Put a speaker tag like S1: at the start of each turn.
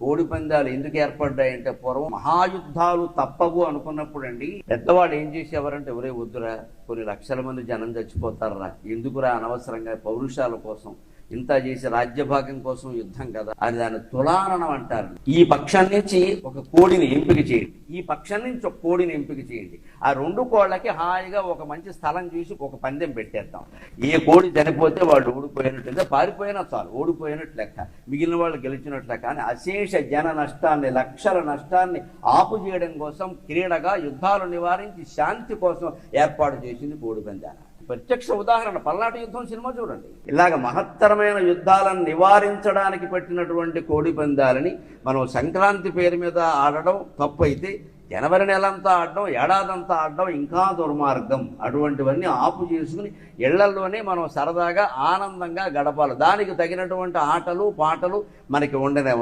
S1: కోడి పందాలు ఎందుకు ఏర్పడ్డాయంటే పూర్వం మహాయుద్ధాలు తప్పవు అనుకున్నప్పుడు అండి పెద్దవాడు ఏం చేసేవారంటే ఎవరే వద్దురా కొన్ని లక్షల మంది జనం చచ్చిపోతారా ఎందుకురా అనవసరంగా పౌరుషాల కోసం ఇంత చేసి రాజ్యభాగం కోసం యుద్ధం కదా అని దాన్ని తులాననం అంటారు. ఈ పక్షం నుంచి ఒక కోడిని ఎంపిక చేయండి. ఈ పక్షం నుంచి ఒక కోడిని ఎంపిక చేయండి. ఆ రెండు కోళ్ళకి హాయిగా ఒక మంచి స్థలం చూసి ఒక పందెం పెట్టేద్దాం. ఏ కోడి చనిపోతే వాళ్ళు ఓడిపోయినట్టు పారిపోయినా చాలు. ఓడిపోయినట్లు లెక్క. మిగిలిన వాళ్ళు గెలిచినట్లు లెక్క. అని అశేష జన నష్టాన్ని లక్షల నష్టాన్ని ఆపు చేయడం కోసం క్రీడగా యుద్ధాలు నివారించి శాంతి కోసం ఏర్పాటు చేసింది కోడి పందాన. ప్రత్యక్ష ఉదాహరణ పల్నాటి యుద్ధం సినిమా చూడండి. ఇలాగ మహత్తరమైన యుద్ధాలను నివారించడానికి పెట్టినటువంటి కోడి పందాలని మనం సంక్రాంతి పేరు మీద ఆడడం తప్పు అయితే జనవరి నెలంతా ఆడడం ఏడాదంతా ఆడడం ఇంకా దుర్మార్గం. అటువంటివన్నీ ఆపు చేసుకుని ఇళ్ళల్లోనే మనం సరదాగా ఆనందంగా గడపాలి. దానికి తగినటువంటి ఆటలు పాటలు మనకి ఉండనే